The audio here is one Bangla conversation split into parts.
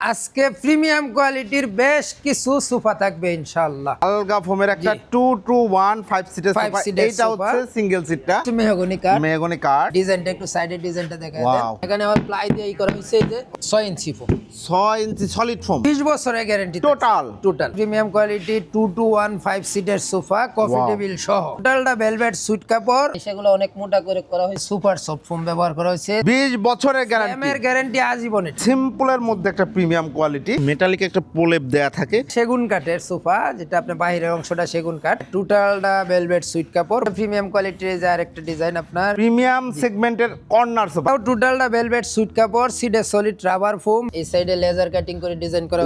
আজকে প্রিমিয়াম কোয়ালিটির বেশ কিছু সোফা থাকবে ইনশাআল্লাহ। আলগা ফোমের একটা জি। টু টু ওয়ান ফাইভ সিটের Five সোফা। এইটা। হচ্ছে সিঙ্গেল সিটটা মেহগনি কাঠ মেহগনি কাঠ ডিজাইনটা একটু সাইডের ডিজাইনটা দেখা. দেন এখানে আবার প্লাই দিয়ে করা হয়েছে এই যে 6 ইঞ্চি ফোম ছয় ইঞ্চি সলিড ফোম 20 বছরের guarantee total total premium quality two two one five সিটের সোফা কফি টেবিল সহ। টোটালটা ভেলভেট সুইট কাপড়। সেগুলো অনেক মোটা করে করা হয়েছে। সুপার সফট ফোম ব্যবহার করা হয়েছে। বিশ বছরের গ্যারান্টি এর গ্যারান্টি আজীবনের। সিম্পলের মধ্যে একটা প্রিমিয়াম কোয়ালিটি। মেটালিক একটা প্রলেপ দেয়া থাকে। সেগুন কাঠের সোফা যেটা আপনার বাইরের অংশটা সেগুন কাঠ। টোটালটা ভেলভেট সুইট কাপড়। প্রিমিয়াম কোয়ালিটির যে আরেকটা ডিজাইন আপনার। প্রিমিয়াম সেগমেন্টের কর্নার সোফা টোটালটা ভেলভেট সুইট কাপড় সিডে সলিড রাবার ফোম এই সাইডে লেজার কাটিং করে ডিজাইন করা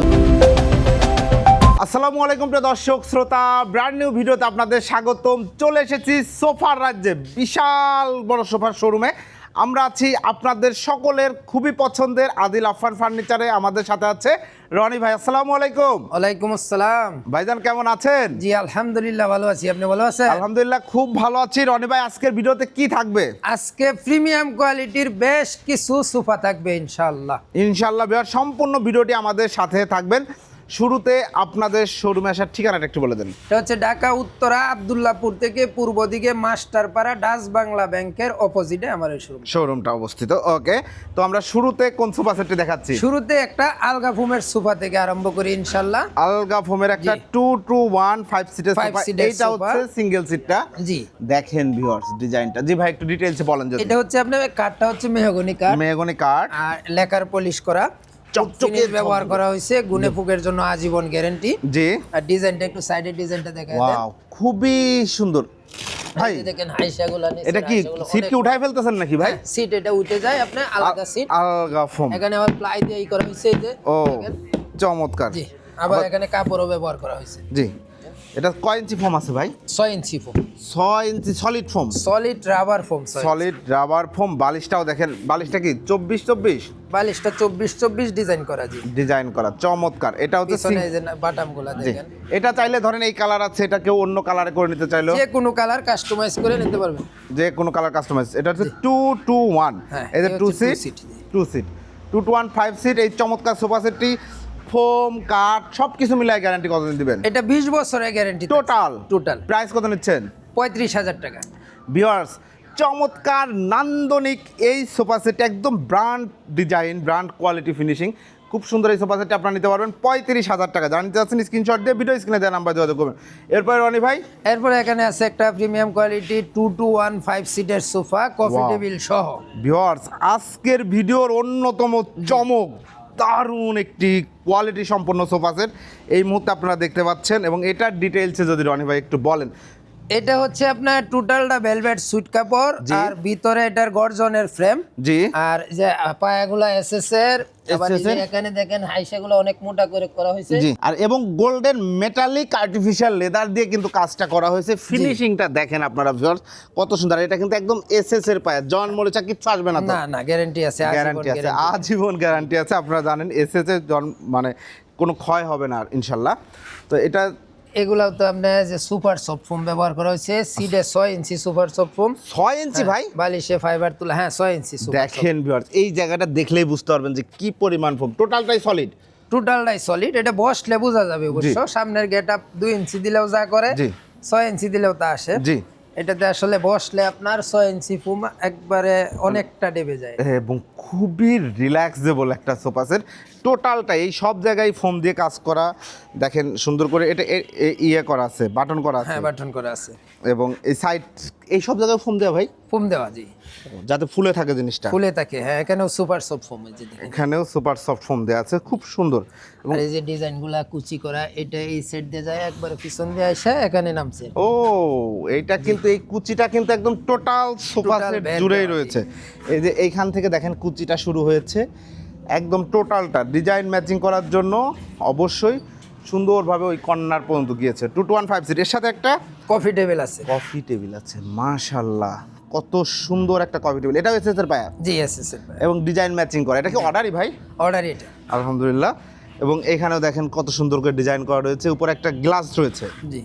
আসসালামু আলাইকুম প্রিয় দর্শক শ্রোতা। ব্র্যান্ড নিউ ভিডিওতে আপনাদের স্বাগতম। চলে এসেছি সোফার রাজ্যে। বিশাল বড় সোফার শোরুমে আমরা আছি আপনাদের সকলের খুবই পছন্দের আদিল আফান ফার্নিচারে। আমাদের সাথে আছে রনি ভাই আসসালামু আলাইকুম। ওয়ালাইকুম আসসালাম। ভাইজান কেমন আছেন? জি আলহামদুলিল্লাহ ভালো আছি। আপনি ভালো আছেন? আলহামদুলিল্লাহ খুব ভালো আছি। রনি ভাই আজকের ভিডিওতে কি থাকবে? আজকে প্রিমিয়াম কোয়ালিটির বেশ কিছু সোফা থাকবে ইনশাআল্লাহ। ইনশাল্লাহ বিহার সম্পূর্ণ ভিডিওটি আমাদের সাথে থাকবেন। শুরুতে আপনাদের শোরুমে আসার ঠিকানাটা একটু বলে দেন। এটা হচ্ছে ঢাকা উত্তরা আব্দুল্লাহপুর থেকে পূর্ব দিকে মাস্টারপাড়া ডাচ বাংলা ব্যাংকের অপোজিটে আমার এই শোরুম শোরুমটা অবস্থিত ওকে তো আমরা শুরুতে কোন সোফা সেটটি দেখাচ্ছি? শুরুতে একটা আলগা ফুমের সোফা থেকে আরম্ভ করি ইনশাআল্লাহ। আলগা ফোমের একটা। টু টু ওয়ান ফাইভ সিটের সোফা এইটা হচ্ছে সিঙ্গেল সিটটা জি। দেখেন ভিউয়ার্স ডিজাইনটা জি ভাই একটু ডিটেইলসে বলেন যদি। এটা হচ্ছে আপনার কাঠটা হচ্ছে মেহগনি কাঠ মেহগনি কাঠ আর লেকার পলিশ করা। চকচকে ব্যবহার করা হয়েছে গুনে ফুকের জন্য আজীবন গ্যারান্টি জি। আর ডিজাইনটা একটু সাইডের ডিজাইনটা দেখা দেন। ওয়াও খুবই সুন্দর। ভাই দেখেন হাইসাগুলো এটা কি সিট কি উঠাই ফেলতেছেন নাকি ভাই? সিট এটা উঠে যায় আপনার আলাদা সিট আলগা ফোম এখানে আবার প্লাই দিয়ে করা হয়েছে যে ও চমৎকার। জি আবার এখানে কাপড়ও ব্যবহার করা হয়েছে। জি। এটা কয় ইঞ্চি ফোম আছে ভাই? ছয় ইঞ্চি ফোম। ছয় ইঞ্চি solid foam solid rubber foam solid rubber foam বালিশটাও দেখেন বালিশটা কি? চব্বিশ চব্বিশ? বালিশটা চব্বিশ চব্বিশ ডিজাইন করা জি। ডিজাইন করা চমৎকার। এটা হচ্ছে পিছনে sing- এই যে বাটাম দেখেন। এটা চাইলে ধরেন এই কালার আছে এটা কেউ অন্য কালারে করে নিতে চাইলো? যে কোনো কালার কাস্টমাইজ করে নিতে পারবে। যে কোনো কালার কাস্টমাইজ এটা হচ্ছে টু টু ওয়ান এই যে two seat two seat two two one five seat এই চমৎকার সোফা সেটটি ফোম কাঠ সব কিছু মিলাই গ্যারান্টি কতদিন দিবেন? এটা বিশ বছরের গ্যারেন্টি টোটাল টোটাল প্রাইস কত নিচ্ছেন? পঁয়ত্রিশ হাজার টাকা। ভিউয়ার্স চমৎকার নান্দনিক এই সোফা সেট একদম brand design brand quality finishing খুব সুন্দর এই সোফা সেটটা আপনারা নিতে পারবেন। পঁয়ত্রিশ হাজার টাকা। জানতে চাচ্ছেন স্ক্রিনশট দিয়ে ভিডিও স্ক্রিনে দেওয়া নাম্বার যোগাযোগ করবেন। এরপরে রনি ভাই? এরপরে এখানে আছে একটা premium quality two two one five সিটের সোফা কফি. টেবিল সহ। ভিউয়ার্স আজকের ভিডিওর অন্যতম চমক। দারুণ একটি কোয়ালিটি সম্পন্ন সোফা সেট এই মুহূর্তে আপনারা দেখতে পাচ্ছেন এবং এটার ডিটেলসে যদি রনি ভাই একটু বলেন এটা হচ্ছে আপনার টোটালটা ভেলভেট সুইট কাপড় আর ভিতরে এটার গর্জনের ফ্রেম জি। আর যে পায়াগুলা এসএস এর? এখানে দেখেন হাইসাগুলো অনেক মোটা করে করা হয়েছে। জি। আর এবং গোল্ডেন মেটালিক আর্টিফিশিয়াল লেদার দিয়ে কিন্তু কাজটা করা হয়েছে। ফিনিশিংটা দেখেন আপনারা ভিউয়ার্স কত সুন্দর। এটা কিন্তু একদম এসএস এর পায়া। জন মরিচা কিচ্ছু আসবে না না না গ্যারান্টি আছে গ্যারান্টি আছে আজীবন গ্যারান্টি আছে। আপনারা জানেন এসএস এর জন মানে কোনো ক্ষয় হবে না ইনশাল্লাহ। তো এটা এগুলাও তো আপনার যে সুপার সফট ফোম ব্যবহার করা হয়েছে সিডে ছয় ইঞ্চি সুপার সফট ফোম। ছয় ইঞ্চি ভাই? বালিশে ফাইবার তুলা হ্যাঁ ছয় ইঞ্চি দেখেন ভিউয়ার্স এই জায়গাটা দেখলেই বুঝতে পারবেন যে কি পরিমাণ ফোম টোটালটাই সলিড টোটালটাই সলিড এটা বসলে বোঝা যাবে অবশ্য সামনের গেট আপ দুই ইঞ্চি দিলেও যা করে ছয় ইঞ্চি দিলেও তা আসে। জি। এটাতে আসলে বসলে আপনার ছয় ইঞ্চি ফুম একবারে অনেকটা ডেবে যায়। এবং খুবই রিল্যাক্সেবল একটা সোফা সেট টোটালটা এই সব জায়গায় ফোম দিয়ে কাজ করা দেখেন সুন্দর করে এটা ইয়ে করা আছে বাটন করা আছে। হ্যাঁ বাটন করা আছে। এবং এই সাইড এই সব জায়গায় ফোম দেওয়া ভাই? ফোম দেওয়া জি। যাতে ফুলে থাকে জিনিসটা। ফুলে থাকে হ্যাঁ এখানেও সুপার সফট ফোম এই যে দেখেন। এখানেও সুপার সফট ফোম দেওয়া আছে খুব সুন্দর। আর এই যে ডিজাইনগুলা কুচি করা এটা এই সেট দিয়ে যায় একবারে পিছন দিয়ে আসে এখানে নামছে। ও এইটা কিন্তু এই কুচিটা কিন্তু একদম টোটাল সোফা সেট জুড়েই রয়েছে। এই যে এইখান থেকে দেখেন কুচিটা শুরু হয়েছে একদম টোটালটা ডিজাইন ম্যাচিং করার জন্য অবশ্যই সুন্দরভাবে ওই কর্নার পর্যন্ত গিয়েছে। Two two one five seat এর সাথে একটা কফি টেবিল আছে। কফি টেবিল আছে মাশাল্লাহ কত সুন্দর একটা কফি টেবিল। এটাও এসেছে এর পায়া? জি এস এস এবং ডিজাইন ম্যাচিং করা। এটা কি অর্ডারই ভাই? অর্ডার এটা। আলহামদুলিল্লাহ। এবং এখানেও দেখেন কত সুন্দর করে ডিজাইন করা রয়েছে। উপরে একটা গ্লাস রয়েছে। জি।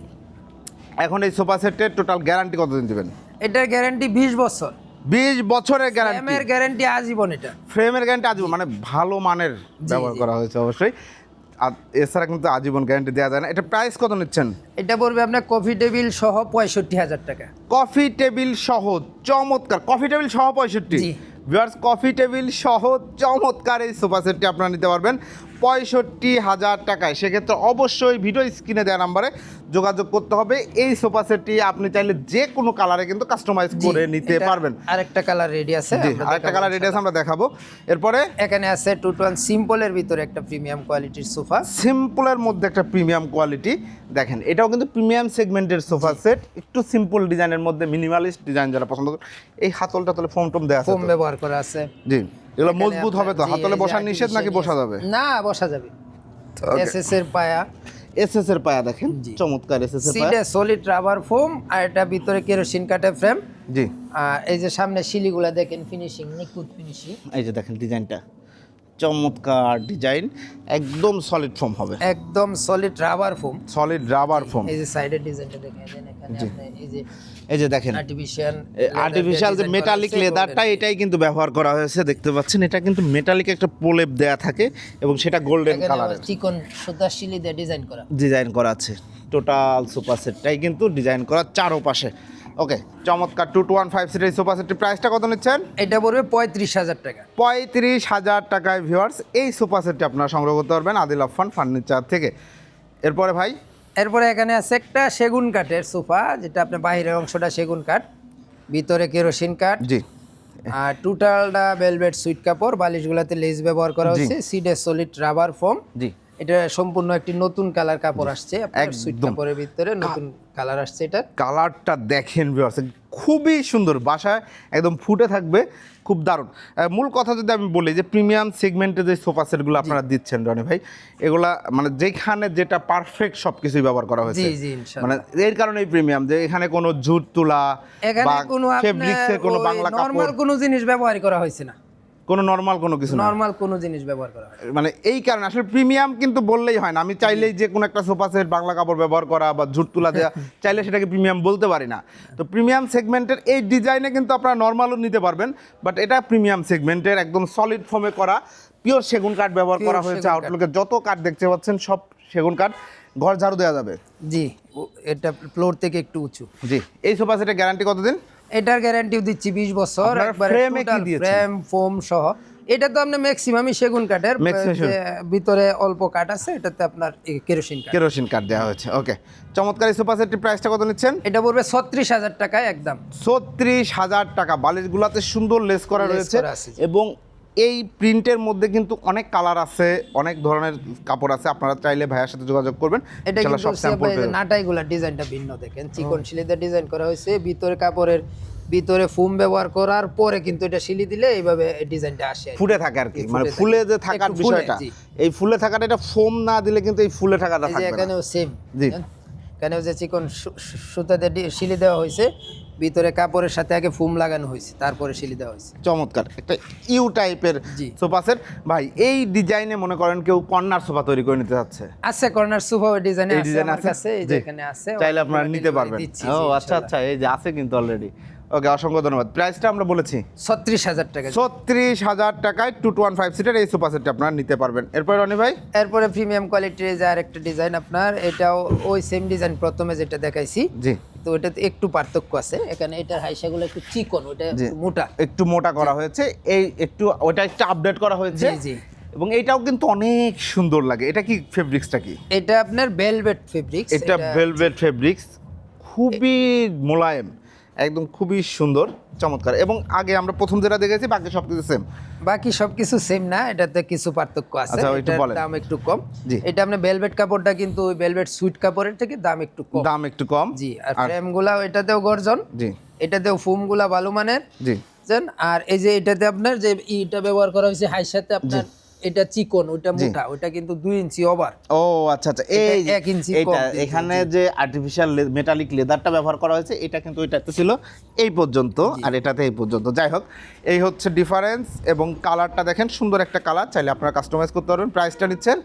এখন এই সোফা সেটের টোটাল গ্যারান্টি কতদিন দিবেন? এটার গ্যারান্টি বিশ বছর। বিশ বছরের গ্যারান্টি। এর গ্যারান্টি আজীবন এটা। ফ্রেমের গ্যারান্টি আজীবন। মানে ভালো মানের ব্যবহার করা হয়েছে অবশ্যই। এছাড়া কিন্তু আজীবন গ্যারান্টি দেওয়া যায় না। এটা প্রাইস কত নিচ্ছেন? এটা পড়বে আপনার কফি টেবিল সহ পঁয়ষট্টি হাজার টাকা। কফি টেবিল সহ চমৎকার। কফি টেবিল সহ পঁয়ষট্টি। ভিউয়ার্স কফি টেবিল সহ চমৎকার এই সোফা সেটটি আপনারা নিতে পারবেন। পঁয়ষট্টি হাজার টাকায়। সেক্ষেত্রে অবশ্যই ভিডিও স্ক্রিনে দেওয়া নাম্বারে যোগাযোগ করতে হবে। এই সোফা সেটটি আপনি চাইলে যে কোনো কালারে কিন্তু কাস্টমাইজ করে নিতে পারবেন। আরেকটা কালার রেডি আছে আরেকটা কালার রেডি আছে আমরা দেখাবো। এরপরে এখানে আছে টু টোয়ান সিম্পলের ভিতরে একটা প্রিমিয়াম কোয়ালিটির সোফা সিম্পলের মধ্যে একটা প্রিমিয়াম কোয়ালিটি দেখেন এটাও কিন্তু প্রিমিয়াম সেগমেন্টের সোফা সেট একটু সিম্পল ডিজাইনের মধ্যে মিনিমালিস্ট ডিজাইন যারা পছন্দ করে এই হাতলটা তাহলে ফোম টোম দেওয়া আছে ফোম ব্যবহার করা আছে। জি। এগুলো মজবুত হবে তো? হাতলে বসার নিষেধ নাকি বসা যাবে? না বসা যাবে। এসএস এর পায়া। এসএস এর পায়া দেখেন চমৎকার এসএস এর পায়া সলিড রাবার ফোম আর এটা ভিতরে কেরোসিন কাটে ফ্রেম জি। এই যে সামনে শিলিগুলা দেখেন ফিনিশিং নিখুঁত ফিনিশিং এই যে দেখেন ডিজাইনটা চমৎকার ডিজাইন একদম সলিড ফোম হবে। একদম solid rubber foam solid rubber foam এই যে সাইডের ডিজাইনটা দেখেন এখানে আপনি এই যে এই যে দেখেন আর্টিফিশিয়াল আর্টিফিশিয়াল যে মেটালিক লেদারটা এটাই কিন্তু ব্যবহার করা হয়েছে দেখতে পাচ্ছেন এটা কিন্তু মেটালিক একটা প্রলেপ দেয়া থাকে এবং সেটা গোল্ডেন কালারের চিকন সুতা শিলি দিয়ে ডিজাইন করা। ডিজাইন করা আছে। টোটাল সোফা সেটটাই কিন্তু ডিজাইন করা চারো পাশে ওকে চমৎকার টু টু ওয়ান ফাইভ সিটের সোফা সেটটির প্রাইসটা কত নিচ্ছেন? এটা পড়বে পঁয়ত্রিশ হাজার টাকা। পঁয়ত্রিশ হাজার টাকায় ভিউয়ার্স এই সোফা সেটটি আপনারা সংগ্রহ করতে পারবেন আদিল আফান ফার্নিচার থেকে। এরপরে ভাই? এরপরে এখানে আছে একটা সেগুন কাঠের সোফা যেটা আপনার বাইরের অংশটা সেগুন কাঠ ভিতরে কেরোসিন কাঠ জি। আর টোটালটা ভেলভেট সুইট কাপড় বালিশগুলোতে লেস ব্যবহার করা জি। হয়েছে সিডে সলিড রাবার ফোম জি। এটা সম্পূর্ণ একটি নতুন কালার কাপড় আসছে সুইট কাপড়ের ভিতরে নতুন কালার আসছে এটা কালারটা দেখেন খুবই সুন্দর বাসায় একদম ফুটে থাকবে খুব দারুণ। মূল কথা যদি আমি বলি যে প্রিমিয়াম সেগমেন্টে যে সোফা সেটগুলো আপনারা দিচ্ছেন রনি ভাই এগুলা মানে যেখানে যেটা পারফেক্ট সব কিছুই ব্যবহার করা হয়েছে। মানে এর কারণেই প্রিমিয়াম যে এখানে কোনো জুট তুলা এখানে বা কোনো ফেব্রিক্সের কোনো বাংলা নরমাল কাপড়। কোনো জিনিস ব্যবহার করা হয়েছে না। কোনো নর্মাল কোনো কিছু নর্মাল কোনো জিনিস ব্যবহার করা মানে এই কারণে আসলে প্রিমিয়াম কিন্তু বললেই হয় না। আমি চাইলেই যে কোনো একটা সোফা সেট বাংলা কাপড় ব্যবহার করা বা ঝুট তুলা দেওয়া চাইলে সেটাকে প্রিমিয়াম বলতে পারি না। তো প্রিমিয়াম সেগমেন্টের এই ডিজাইনে কিন্তু আপনারা নর্মালও নিতে পারবেন বাট এটা প্রিমিয়াম সেগমেন্টের একদম সলিড ফর্মে করা। পিওর সেগুন কাঠ ব্যবহার করা হয়েছে। আউটলুকে যত কাঠ দেখতে পাচ্ছেন সব সেগুন কাঠ ঘর ঝাড়ু দেওয়া যাবে। জি এটা ফ্লোর থেকে একটু উঁচু। জি এই সোফা সেটের গ্যারান্টি কতদিন? এটার গ্যারান্টিও দিচ্ছি বিশ বছর কি ফ্রেম ফোম সহ। এটা তো আপনার ম্যাক্সিমামই সেগুন কাঠের ভিতরে অল্প কাঠ আছে এটাতে আপনার কেরোসিন কাঠ। কেরোসিন কাঠ দেওয়া হয়েছে ওকে চমৎকার সোফা সেটটির প্রাইসটা কত নিচ্ছেন? এটা পড়বে ছত্রিশ হাজার টাকায় একদম। ছত্রিশ হাজার টাকা বালিশগুলাতে সুন্দর লেস করা রয়েছে। এবং এই প্রিন্টের মধ্যে কিন্তু অনেক কালার আছে অনেক ধরনের কাপড় আছে। আপনারা চাইলে ভাইয়ের সাথে যোগাযোগ করবেন। এটা কিন্তু সব স্যাম্পল নাটাইগুলা ডিজাইনটা ভিন্ন দেখেন। চিকন শিলিতে ডিজাইন করা হয়েছে ভিতরে কাপড়ের ভিতরে ফুম ব্যবহার করার পরে কিন্তু এটা শিলি দিলে এইভাবে ডিজাইনটা আসে। ফুটে থাকে আর কি মানে ফুলে যে থাকার বিষয়টা এই ফুলে থাকাটা এটা ফোম না দিলে কিন্তু এই ফুলে থাকাটা থাকবে এখানেও সেম জি। এখানেও যে চিকন সুতাতে শিলি দেওয়া হয়েছে ভিতরে কাপড়ের সাথে আগে ফুম লাগানো হয়েছে তারপরে শিলি দেওয়া হয়েছে। চমৎকার। একটা ইউ টাইপের জি। Sofa set. ভাই এই ডিজাইনে মনে করেন কেউ কর্নার সোফা তৈরি করে নিতে চাচ্ছে? আছে কর্নার সোফা ডিজাইন এই আছে ডিজাইন আছে? কাছে এই যে এখানে আছে চাইলে আপনারা নিতে পারবেন। ও আচ্ছা আচ্ছা এই যে আছে কিন্তু অলরেডি ওকে অসংখ্য ধন্যবাদ। প্রাইসটা আমরা বলেছি? ছত্রিশ হাজার টাকা। ছত্রিশ হাজার টাকায় two two one five seater এই সোফা সেটটা আপনারা নিতে পারবেন। এরপরে রনি ভাই? এরপরে প্রিমিয়াম কোয়ালিটির যে আরেকটা ডিজাইন আপনার এটাও ওই সেম ডিজাইন প্রথমে যেটা দেখাইছি। জি। তো ওটাতে একটু পার্থক্য আছে। এখানে এটার হাইসাগুলো একটু চিকন ওটা মোটা। একটু মোটা করা হয়েছে। এই একটু ওটা একটু আপডেট করা হয়েছে। জি জি। এবং এটাও কিন্তু অনেক সুন্দর লাগে। এটা কি ফেব্রিক্সটা কি? এটা আপনার ভেলভেট ফেব্রিক্স এটা ভেলভেট ফেব্রিক্স খুবই মোলায়েম। একদম খুবই সুন্দর চমৎকার। এবং আগে আমরা প্রথম যেটা দেখেছি বাকি সব কিছু সেম বাকি সবকিছু সেম না এটাতে কিছু পার্থক্য আছে। আচ্ছা, এটার দাম একটু কম। জি। এটা আপনার ভেলভেট কাপড়টা কিন্তু ওই ভেলভেট সুইট কাপড়ের থেকে দাম একটু কম। দাম একটু কম। জি আর ফ্রেম ফ্রেমগুলা এটাতেও গর্জন। জি। এটাতেও ফুমগুলা ভালো মানের। জি। আর এই যে এটাতে আপনার যে ইটা ব্যবহার করা হয়েছে হাই সাথে আপনার এটা চিকন ওটা মোটা ওটা কিন্তু দুই ইঞ্চি ওভার ও আচ্ছা আচ্ছা। এই এটা এক ইঞ্চি কম এইটা এখানে যে আর্টিফিশিয়াল মেটালিক লেদারটা ব্যবহার করা হয়েছে এটা কিন্তু ওইটাতে ছিল এই পর্যন্ত আর এটাতে এই পর্যন্ত। যাই হোক এই হচ্ছে ডিফারেন্স এবং কালারটা দেখেন সুন্দর একটা কালার চাইলে আপনারা কাস্টমাইজ করতে পারবেন। প্রাইসটা নিচ্ছেন?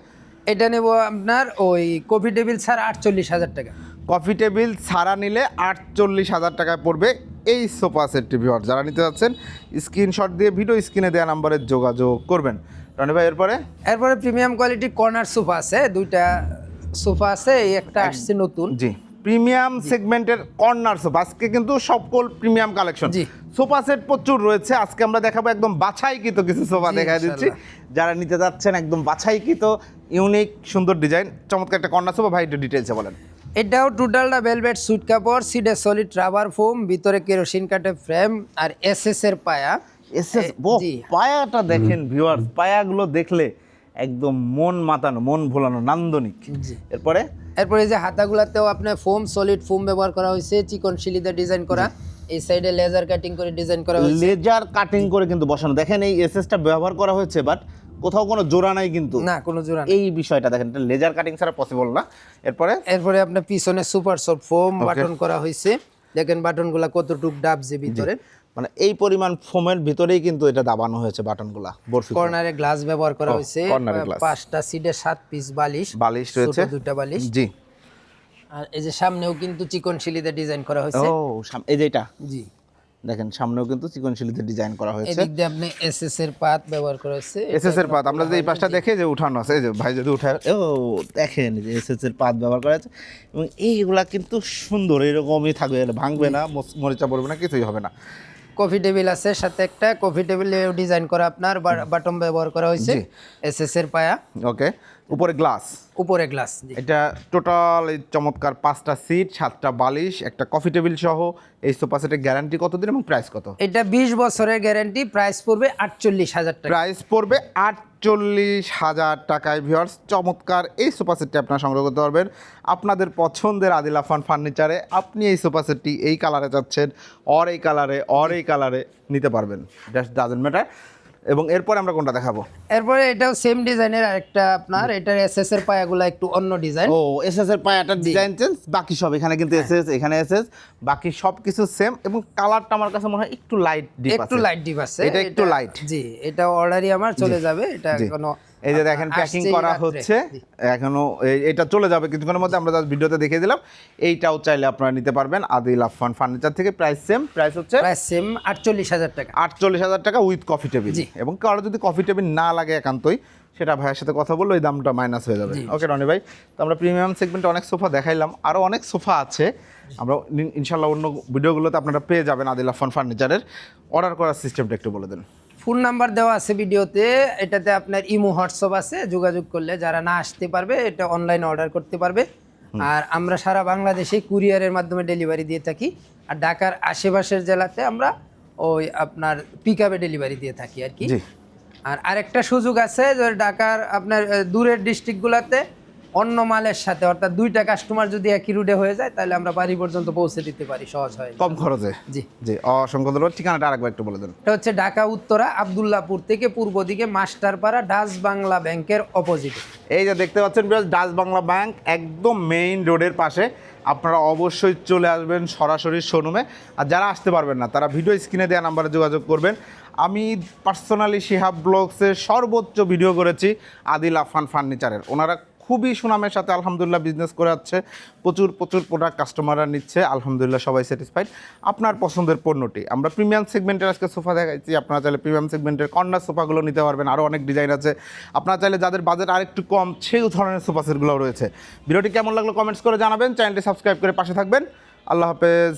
এটা নেব আপনার ওই কফি টেবিল ছাড়া আটচল্লিশ হাজার টাকা। কফি টেবিল ছাড়া নিলে আটচল্লিশ হাজার টাকায় পড়বে এই সোফা সেটটি ভিওর যারা নিতে যাচ্ছেন স্ক্রিনশট দিয়ে ভিডিও স্ক্রিনে দেওয়া নাম্বারে যোগাযোগ করবেন। রনি ভাই এরপরে? এরপরে প্রিমিয়াম কোয়ালিটি কর্নার সোফা আছে দুইটা সোফা আছে এই একটা আসছে নতুন। জি প্রিমিয়াম সেগমেন্টের কর্নার সোফা আজকে কিন্তু সকল প্রিমিয়াম কালেকশন জি। সোফা সেট প্রচুর রয়েছে আজকে আমরা দেখাবো একদম বাছাইকৃত কিছু সোফা দেখা দিচ্ছি। যারা নিতে যাচ্ছেন একদম বাছাইকৃত ইউনিক সুন্দর ডিজাইন চমৎকার একটা কর্নার সোফা ভাই একটু ডিটেলসে বলেন। এটাও টোটালটা ভেলভেট সুইট কাপড় সিডে সলিড রাবার ফোম ভিতরে কেরোসিন কাঠের ফ্রেম আর এসএস এর পায়া। এসএস। পায়াটা দেখেন ভিউয়ার্স পায়াগুলো দেখলে একদম মন মাতানো মন ভোলানো নান্দনিক। এরপরে? এরপরে এই যে হাতাগুলাতেও আপনার ফোম সলিড ফোম ব্যবহার করা হয়েছে চিকন শিলিতে ডিজাইন করা। এই সাইডে লেজার কাটিং করে ডিজাইন করা হয়েছে। লেজার কাটিং করে কিন্তু বসানো। দেখেন এই এসএসটা ব্যবহার করা হয়েছে বাট কোথাও কোনো জোড়া নাই কিন্তু। না কোনো জোড়া এই বিষয়টা দেখেন এটা লেজার কাটিং ছাড়া পসিবল না। এরপরে? এরপরে আপনার পিছনে সুপার সফট ফোম বাটন করা হয়েছে। দেখেন বাটনগুলা কতটুক ডাবছে ভিতরে। মানে এই পরিমাণ ফোমের ভিতরেই কিন্তু এটা দাবানো হয়েছে বাটনগুলা বরফি কর্নারে গ্লাস ব্যবহার করা হয়েছে। পাঁচটা সিটে সাত পিস বালিশ বালিশ রয়েছে। দুইটা বালিশ। জি। আর এই যে সামনেও কিন্তু চিকন শিলিতে ডিজাইন করা হয়েছে। ও এই যে এটা? জি। দেখেন সামনেও কিন্তু চিকন শিলিতে ডিজাইন করা হয়েছে। এদিক দিয়ে আপনি এসএস এর পাত ব্যবহার করা হয়েছে। এসএস এর পাত আমরা যদি এই পাশটা দেখে যে উঠানো আছে এই যে ভাই যদি উঠায় ও দেখেন যে এসএস এর পাত ব্যবহার করা আছে এবং এইগুলা কিন্তু সুন্দর এরকমই থাকবে ভাঙবে না মরিচা পড়বে না কিছুই হবে না। কফি টেবিল আছে সাথে একটা কফি টেবিলে ডিজাইন করা আপনার বাটন ব্যবহার করা হয়েছে এস এসএস এর পায়া। ওকে উপরে গ্লাস। উপরে গ্লাস এটা টোটাল এই চমৎকার পাঁচটা সিট সাতটা বালিশ একটা কফি টেবিল সহ এই সোফা সেটের গ্যারান্টি কতদিন এবং প্রাইস কত? এটা বিশ বছরের গ্যারান্টি প্রাইস পড়বে আটচল্লিশ হাজার টাকা। প্রাইস পড়বে আটচল্লিশ হাজার টাকায় ভিউয়ার্স। চমৎকার এই সোফা সেটটি আপনারা সংগ্রহ করতে পারবেন। আপনাদের পছন্দের আদিল আফান ফার্নিচারে আপনি এই সোফা সেটটি এই কালারে চাচ্ছেন অর এই কালারে অর এই কালারে নিতে পারবেন। দ্যাট ডাজেন্ট ম্যাটার এবং এরপরে আমরা কোনটা দেখাবো? এরপরে এটাও সেম ডিজাইনের আরেকটা আপনার এটার এসএস এর পায়াগুলো একটু অন্য ডিজাইন ও এসএস এর পায়াটার ডিজাইন চেঞ্জ বাকি সব এখানে কিন্তু এসএস এখানে এসএস বাকি সব কিছু সেম এবং কালারটা আমার কাছে মনে হয় একটু লাইট ডিপ আছে। একটু লাইট ডিপ আছে। এটা একটু লাইট জি এটা অর্ডারই আমার চলে যাবে এটা কোনো এই যে দেখেন প্যাকিং করা হচ্ছে। এখনও এটা চলে যাবে কিছুক্ষণের মধ্যে আমরা জাস্ট ভিডিওতে দেখিয়ে দিলাম। এইটাও চাইলে আপনারা নিতে পারবেন। আদিল আফান ফার্নিচার থেকে প্রাইস সেম প্রাইস হচ্ছে প্রায় সেম আটচল্লিশ হাজার টাকা। আটচল্লিশ হাজার টাকা উইথ কফি টেবিল এবং কারও যদি কফি টেবিল না লাগে একান্তই সেটা ভাইয়ের সাথে কথা বললে ওই দামটা মাইনাস হয়ে যাবে। ওকে রনি ভাই তো আমরা প্রিমিয়াম সেগমেন্টে অনেক সোফা দেখাইলাম। আরও অনেক সোফা আছে। আমরা ইনশাল্লাহ অন্য ভিডিওগুলোতে আপনারা পেয়ে যাবেন আদিল আফান ফার্নিচারের অর্ডার করার সিস্টেমটা একটু বলে দেন। ফোন নাম্বার দেওয়া আছে ভিডিওতে এটাতে আপনার ইমো হোয়াটসঅ্যাপ আছে যোগাযোগ করলে যারা না আসতে পারবে এটা অনলাইনে অর্ডার করতে পারবে। আর আমরা সারা বাংলাদেশে কুরিয়ারের মাধ্যমে ডেলিভারি দিয়ে থাকি। আর ঢাকার আশেপাশের জেলাতে আমরা ওই আপনার পিক আপে ডেলিভারি দিয়ে থাকি আর কি। আর আরেকটা সুযোগ আছে যে ঢাকার আপনার দূরের ডিস্ট্রিক্টগুলোতে অন্য মালের সাথে অর্থাৎ দুইটা কাস্টমার যদি একই রুটে হয়ে যায় তাহলে আমরা বাড়ি পর্যন্ত পৌঁছে দিতে পারি সহজ হয় কম খরচে? জি। জি অসংখ্য ধন্যবাদ। ঠিকানাটা আরেকবার একটু বলে দেন। এটা হচ্ছে ঢাকা উত্তরা আবদুল্লাপুর থেকে পূর্ব দিকে মাস্টারপাড়া ডাচ বাংলা ব্যাংকের অপোজিটে এই যে দেখতে পাচ্ছেন বিরাজ ডাচ বাংলা ব্যাংক একদম মেইন রোডের পাশে। আপনারা অবশ্যই চলে আসবেন সরাসরি শোরুমে আর যারা আসতে পারবেন না তারা ভিডিও স্ক্রিনে দেওয়া নাম্বারে যোগাযোগ করবেন। আমি পার্সোনালি শিহাব ব্লগসের সর্বোচ্চ ভিডিও করেছি আদিল আফান ফার্নিচারের। ওনারা খুবই সুনামের সাথে আলহামদুলিল্লাহ বিজনেস করে যাচ্ছে। প্রচুর প্রচুর প্রোডাক্ট কাস্টমাররা নিচ্ছে। আলহামদুলিল্লাহ সবাই স্যাটিসফাইড আপনার পছন্দের পণ্যটি। আমরা প্রিমিয়াম সেগমেন্টের আজকে সোফা দেখাচ্ছি আপনারা চাইলে প্রিমিয়াম সেগমেন্টের কর্নার সোফাগুলো নিতে পারবেন। আরও অনেক ডিজাইন আছে। আপনারা চাইলে যাদের বাজেট আরেকটু কম, সেই ধরনের সোফা সেটগুলো রয়েছে। ভিডিওটি কেমন লাগল কমেন্টস করে জানাবেন। চ্যানেলটি সাবস্ক্রাইব করে পাশে থাকবেন। আল্লাহ হাফেজ।